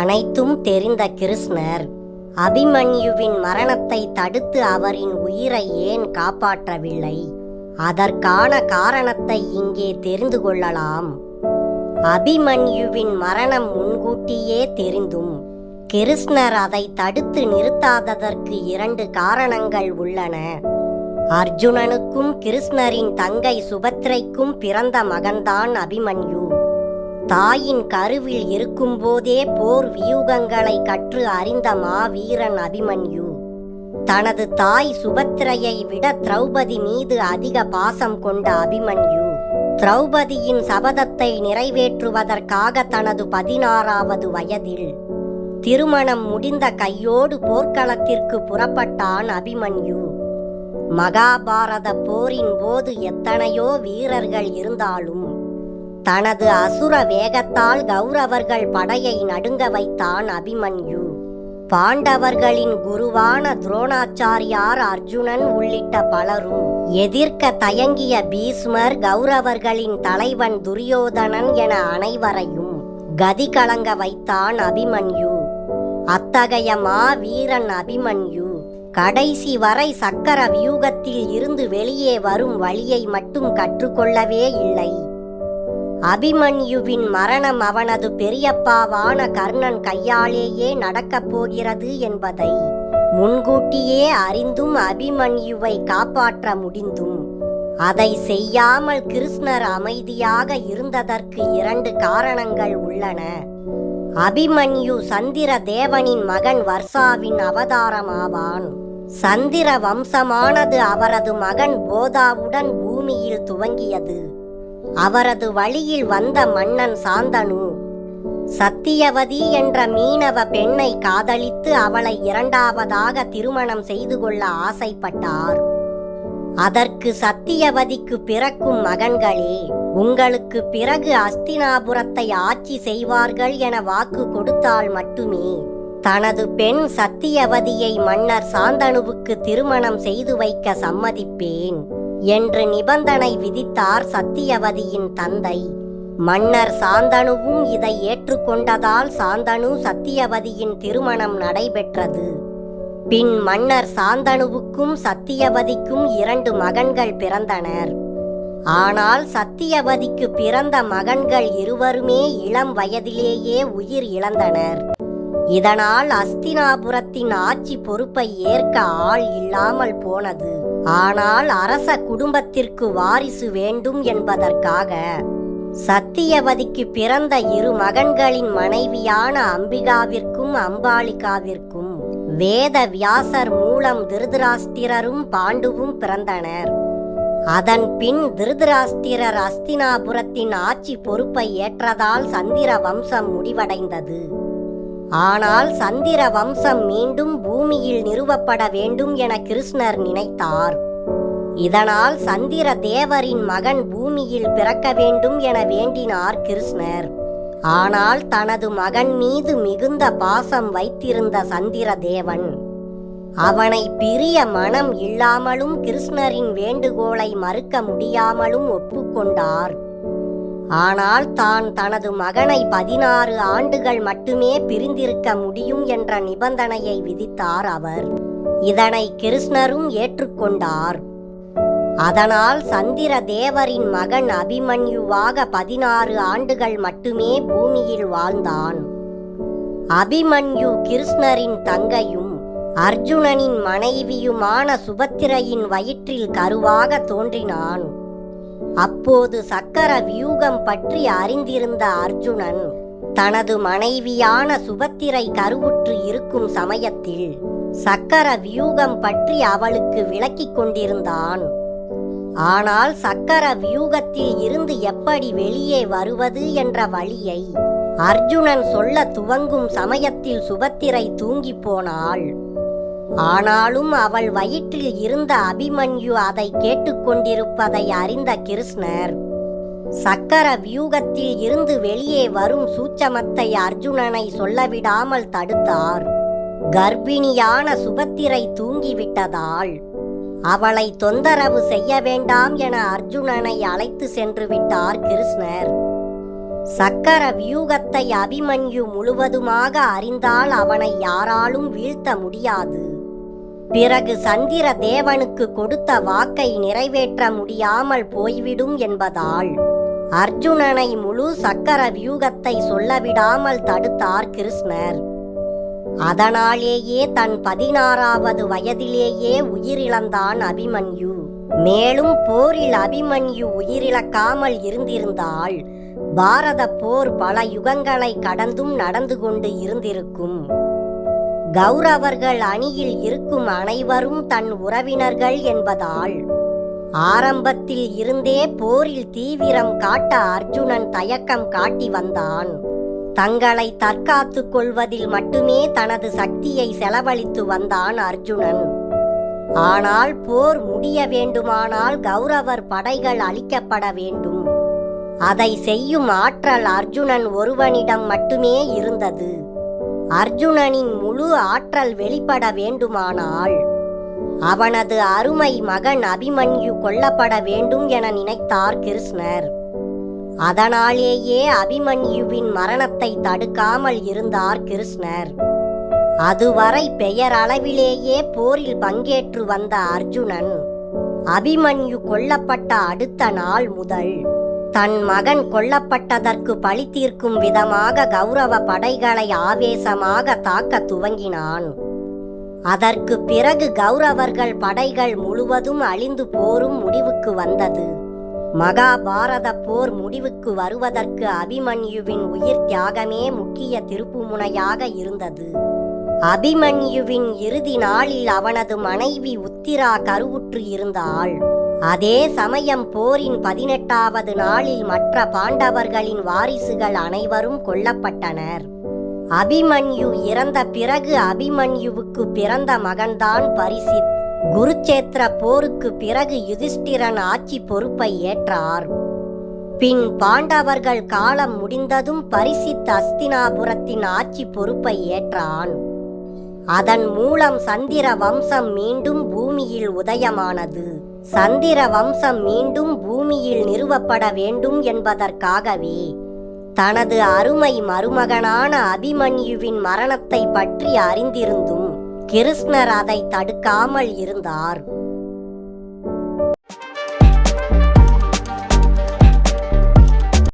அனைத்தும் தெரிந்த கிருஷ்ணர் அபிமன்யுவின் மரணத்தை தடுத்து அவரின் உயிரை ஏன் காப்பாற்றவில்லை? அதற்கான காரணத்தை இங்கே தெரிந்து கொள்ளலாம். அபிமன்யுவின் மரணம் முன்கூட்டியே தெரிந்தும் கிருஷ்ணர் அதை தடுத்து நிறுத்தாததற்கு இரண்டு காரணங்கள் உள்ளன. அர்ஜுனனுக்கும் கிருஷ்ணரின் தங்கை சுபத்ரைக்கும் பிறந்த மகன்தான் அபிமன்யு. தாயின் கருவில் இருக்கும்போதே போர் வியூகங்களை கற்று அறிந்த மாவீரன் அபிமன்யு. தனது தாய் சுபத்திரையை விட திரௌபதி மீது அதிக பாசம் கொண்ட அபிமன்யு. திரௌபதியின் சபதத்தை நிறைவேற்றுவதற்காக தனது பதினாறாவது வயதில் திருமணம் முடிந்த கையோடு போர்க்களத்திற்கு புறப்பட்டான் அபிமன்யு. மகாபாரத போரின் போது எத்தனையோ வீரர்கள் இருந்தாலும் தனது அசுர வேகத்தால் கௌரவர்கள் படையை நடுங்க வைத்தான் அபிமன்யு. பாண்டவர்களின் குருவான துரோணாச்சாரியார் அர்ஜுனன் உள்ளிட்ட பலரும் எதிர்க்க தயங்கிய பீஸ்மர் கௌரவர்களின் தலைவன் துரியோதனன் என அனைவரையும் கதி கலங்க வைத்தான் அபிமன்யு. அத்தகைய மா வீரன் அபிமன்யு கடைசி வரை சக்கர வியூகத்தில் இருந்து வெளியே வரும் வழியை மட்டும் கற்றுக்கொள்ளவே இல்லை. அபிமன்யுவின் மரணம் அவனது பெரியப்பாவான கர்ணன் கையாலேயே நடக்கப் போகிறது என்பதை முன்கூட்டியே அறிந்தும் அபிமன்யுவை காப்பாற்ற முடிந்தும். அதை செய்யாமல் கிருஷ்ணர் அமைதியாக இருந்ததற்கு இரண்டு காரணங்கள் உள்ளன. அபிமன்யு சந்திர தேவனின் மகன் வர்ஷாவின் அவதாரமாவான். சந்திர வம்சமானது அவரது மகன் போதாவுடன் பூமியில் துவங்கியது. அவரது வழியில் வந்த மன்னன் சாந்தனு. சத்தியவதி என்ற மீனவ பெண்ணை காதலித்து அவளை இரண்டாவதாக திருமணம் செய்து கொள்ள ஆசைப்பட்டார். அதற்கு சத்தியவதிக்கு பிறக்கும் மகன்களே உங்களுக்கு பிறகு அஸ்தினாபுரத்தை ஆட்சி செய்வார்கள் என வாக்கு கொடுத்தால் மட்டுமே. தனது பெண் சத்தியவதியை மன்னர் சாந்தனுவுக்கு திருமணம் செய்து வைக்க சம்மதிப்பேன். என்று நிபந்தனை விதித்தார் சத்தியவதியின் தந்தை. மன்னர் சாந்தனுவும் இதை ஏற்றுக்கொண்டதால் சாந்தனு சத்தியவதியின் திருமணம் நடைபெற்றது. பின் மன்னர் சாந்தனுவுக்கும் சத்தியவதிக்கும் இரண்டு மகன்கள் பிறந்தனர். ஆனால் சத்தியவதிக்கு பிறந்த மகன்கள் இருவருமே இளம் வயதிலேயே உயிர் இழந்தனர். இதனால் அஸ்தினாபுரத்தின் ஆட்சி பொறுப்பை ஏற்க ஆள் இல்லாமல் போனது. ஆனால் அரச குடும்பத்திற்கு வாரிசு வேண்டும் என்பதற்காக சத்தியவதிக்கு பிறந்த இரு மகன்களின் மனைவியான அம்பிகாவிற்கும் அம்பாலிகாவிற்கும் வேத வியாசர் மூலம் திருதராஷ்டிரரும் பாண்டுவும் பிறந்தனர். அதன் பின் திருதராஷ்டிரர் அஸ்தினாபுரத்தின் ஆட்சி பொறுப்பை ஏற்றதால் சந்திர வம்சம் முடிவடைந்தது. ஆனால் சந்திர வம்சம் மீண்டும் பூமியில் நிறுவப்பட வேண்டும் என கிருஷ்ணர் நினைத்தார். இதனால் சந்திர தேவரின் மகன் பூமியில் பிறக்க வேண்டும் என வேண்டினார் கிருஷ்ணர். ஆனால் தனது மகன் மீது மிகுந்த பாசம் வைத்திருந்த சந்திர தேவன் அவனை பிரிய மனம் இல்லாமலும் கிருஷ்ணரின் வேண்டுகோளை மறுக்க முடியாமலும் ஒப்புக்கொண்டார். ஆனால் தான் தனது மகனை பதினாறு ஆண்டுகள் மட்டுமே பிரிந்திருக்க முடியும் என்ற நிபந்தனையை விதித்தார் அவர். இதனை கிருஷ்ணரும் ஏற்றுக்கொண்டார். அதனால் சந்திர தேவரின் மகன் அபிமன்யுவாக பதினாறு ஆண்டுகள் மட்டுமே பூமியில் வாழ்ந்தான். அபிமன்யு கிருஷ்ணரின் தங்கையும் அர்ஜுனனின் மனைவியுமான சுபத்திரையின் வயிற்றில் கருவாக தோன்றினான். அப்போது சக்கர வியூகம் பற்றி அறிந்திருந்த அர்ஜுனன் தனது மனைவியான சுபத்திரை கருவுற்று இருக்கும் சமயத்தில் சக்கர வியூகம் பற்றி அவளுக்கு விளக்கிக் கொண்டிருந்தான். ஆனால் சக்கர வியூகத்தில் இருந்து எப்படி வெளியே வருவது என்ற வழியை அர்ஜுனன் சொல்ல துவங்கும் சமயத்தில் சுபத்திரை தூங்கிப் போனாள். ஆனாலும் அவள் வயிற்றில் இருந்த அபிமன்யு அதை கேட்டுக்கொண்டிருப்பதை அறிந்த கிருஷ்ணர் சக்கர வியூகத்தில் இருந்து வெளியே வரும் சூச்சமத்தை அர்ஜுனனை சொல்லவிடாமல் தடுத்தார். கர்ப்பிணியான சுபத்திரை தூங்கிவிட்டதால் அவளை தொந்தரவு செய்ய வேண்டாம் என அர்ஜுனனை அழைத்து சென்று விட்டார் கிருஷ்ணர். சக்கர வியூகத்தை அபிமன்யு முழுவதுமாக அறிந்தால் அவனை யாராலும் வீழ்த்த முடியாது. பிறகு சந்திர தேவனுக்கு கொடுத்த வாக்கை நிறைவேற்ற முடியாமல் போய்விடும் என்பதால் அர்ஜுனனை முழு சக்கர வியூகத்தை சொல்லவிடாமல் தடுத்தார் கிருஷ்ணர். அதனாலேயே தன் பதினாறாவது வயதிலேயே உயிரிழந்தான் அபிமன்யு. மேலும் போரில் அபிமன்யு உயிரிழக்காமல் இருந்திருந்தால் பாரத போர் பல யுகங்களை கடந்தும் நடந்து கொண்டு இருந்திருக்கும். கௌரவர்கள் அணியில் இருக்கும் அனைவரும் தன் உறவினர்கள் என்பதால் ஆரம்பத்தில் இருந்தே போரில் தீவிரம் காட்ட அர்ஜுனன் தயக்கம் காட்டி வந்தான். தங்களை தற்காத்துக் கொள்வதில் மட்டுமே தனது சக்தியை செலவழித்து வந்தான் அர்ஜுனன். ஆனால் போர் முடிய வேண்டுமானால் கௌரவர் படைகள் அளிக்கப்பட வேண்டும். அதை செய்யும் ஆற்றல் அர்ஜுனன் ஒருவனிடம் மட்டுமே இருந்தது. அர்ஜுனனின் முழு ஆற்றல் வெளிப்பட வேண்டுமானால் அவனது அருமை மகன் அபிமன்யு கொல்லப்பட வேண்டும் என நினைத்தார் கிருஷ்ணர். அதனாலேயே அபிமன்யுவின் மரணத்தை தடுக்காமல் இருந்தார் கிருஷ்ணர். அதுவரை பெயரளவிலேயே போரில் பங்கேற்று வந்த அர்ஜுனன் அபிமன்யு கொல்லப்பட்ட அடுத்த நாள் முதல் தன் மகன் கொல்லப்பட்டதற்கு பழி தீர்க்கும் விதமாக கௌரவ படைகளை ஆவேசமாக தாக்க துவங்கினான். அதற்கு பிறகு கௌரவர்கள் படைகள் முழுவதும் அழிந்து போரும் முடிவுக்கு வந்தது. மகாபாரத போர் முடிவுக்கு வருவதற்கு அபிமன்யுவின் உயிர் தியாகமே முக்கிய திருப்புமுனையாக இருந்தது. அபிமன்யுவின் இறுதி நாளில் அவனது மனைவி உத்திரா கருவுற்று இருந்தாள். அதே சமயம் போரின் பதினெட்டாவது நாளில் மற்ற பாண்டவர்களின் வாரிசுகள் அனைவரும் கொல்லப்பட்டனர். அபிமன்யு இறந்த பிறகு அபிமன்யுவுக்கு பிறந்த மகன்தான் பரிசித். குருச்சேத்திர போருக்கு பிறகு யுதிஷ்டிரன் ஆட்சி பொறுப்பை ஏற்றார். பின் பாண்டவர்கள் காலம் முடிந்ததும் பரிசித் அஸ்தினாபுரத்தின் ஆட்சி பொறுப்பை ஏற்றான். அதன் மூலம் சந்திர வம்சம் மீண்டும் பூமியில் உதயமானது. சந்திர வம்சம் மீண்டும் பூமியில் நிறுவப்பட வேண்டும் என்பதற்காகவே தனது அருமை மருமகனான அபிமன்யுவின் மரணத்தை பற்றி அறிந்திருந்தும் கிருஷ்ணர் அதை தடுக்காமல் இருந்தார்.